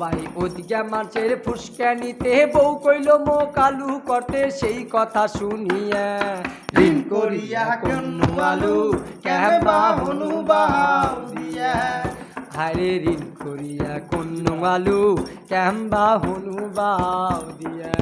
ভাই ওদিকে মাছের ফুসকানিতে বউ কইল মো কালু করতে সেই কথা শুনিয়া। ঋণ করিয়া কোন আলু কেবা হনু বাউ দিয়া? হারে ঋণ করিয়া কন্যু আলু ক্যাম্বা হনু বাউ দিয়া?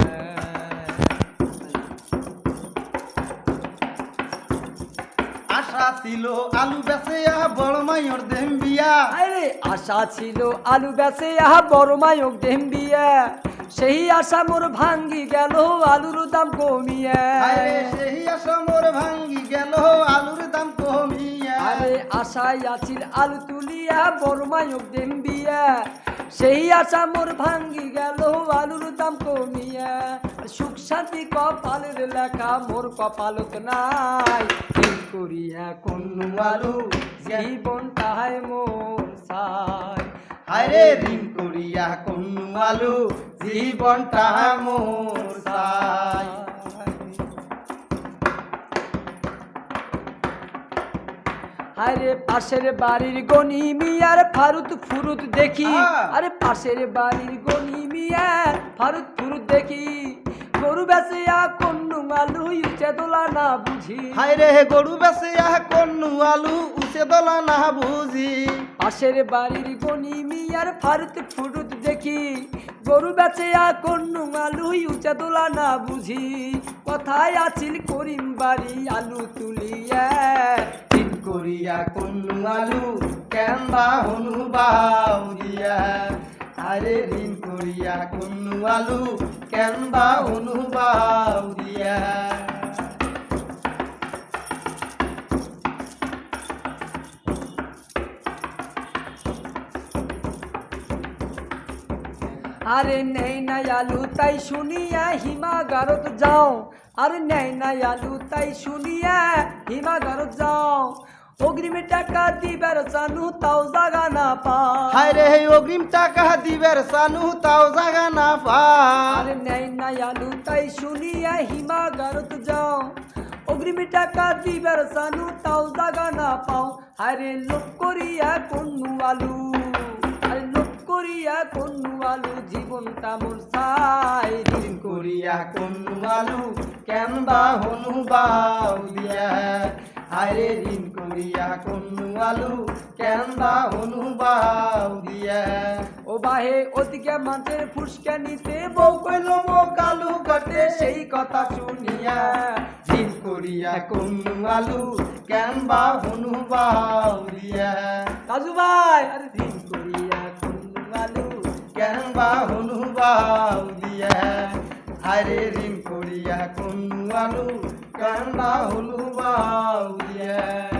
আশা ছিল আলু বেসেয়া বড় মাইয়র দেম বিয়া। আরে আশা ছিল আলু বেচে আহা বড় মায়ক ডেম্বিয়া সেই আশা মোর ভাঙ্গি গেল আলুর দাম কমিয়া। আরে সেই আশা মোর ভাঙ্গি গেল আলুর দাম কমিয়া। আরে আশাই আছিল আলু তুলিয়া বড় মায়ক ডেম্বিয়া সেই আশা মোর ভাঙ্গি গেল আলুর দাম সুখ শান্তি কপালের লেখা মোর কপালত নাই। কি করিয়া কন্নু আলু জীবন তাহাই মোর সাই আরে ঋণ করিয়া কন্নু আলু জীবনটা মোর সাই আরে পাশের বাড়ির গনি মিয়ার ফারুত ফুরুত দেখি। আরে পাশের বাড়ির গনি মিয়ার ফারুত ফুরুত দেখি। গরু বেসিয়া কন্নু আলু ইউচে দোলা না বুঝি। হায় রে গরু বেসেয়া কন্নু আলু উসে দলা না বুঝি। পাশের বাড়ির গনি মিয়ার ফারুত ফুরুত দেখি। গরু বেচেয়া কন্নু আলু ইউচে দোলা না বুঝি। কথায় আছিল করিম বাড়ি আলু তুলিয়া। ঋণ করিয়া কন্নু আলু কেম্বা হনু বাউ দিয়া আরে ঋণ করিয়া কন্নু আলু কেম্বা হনু বাউ দিয়া আরে নেই না আলু, তাই শুনিয়া হিমাগারত যাও। আরে নেই না আলু, তাই শুনিয়া হিমাগারত যাও। অগ্রিমে টাকা দিবার জানু তাও জাগা না পা। হায় রে অগ্রিম টাকা দিবের সানু তাও জাগা না পা। আরে নেই না আলু তাই শুনিয়া হিমাগারত যাও। অগ্রিমে টাকা দিবার জানু তাও জাগা না পাও। আরে লোক করিয়া কন্নু আলু আরে লোক করিয়া কন্নু আলু জীবনটা মোর সাই ঋণ করিয়া কন্নু আলু কেম্বা হনু বাউ দিয়া আরে ঋণ করিয়া কন্নু আলু কেম্বা হনু বাউ দিয়া। ও বাহে ওদিকে মাছের ফুসকা নিতে বউ কইল মো কালু কাটে সেই কথা শুনিয়া। ঋণ করিয়া কন্নু আলু কেম্বা হনু বাউ দিয়া। কাজু ভাই। আরে দিন করিয়া কন্নু আলু বাউ দিয়া আরে করিয়া কন্নু আলু কান্দা হলু বাউ দিয়া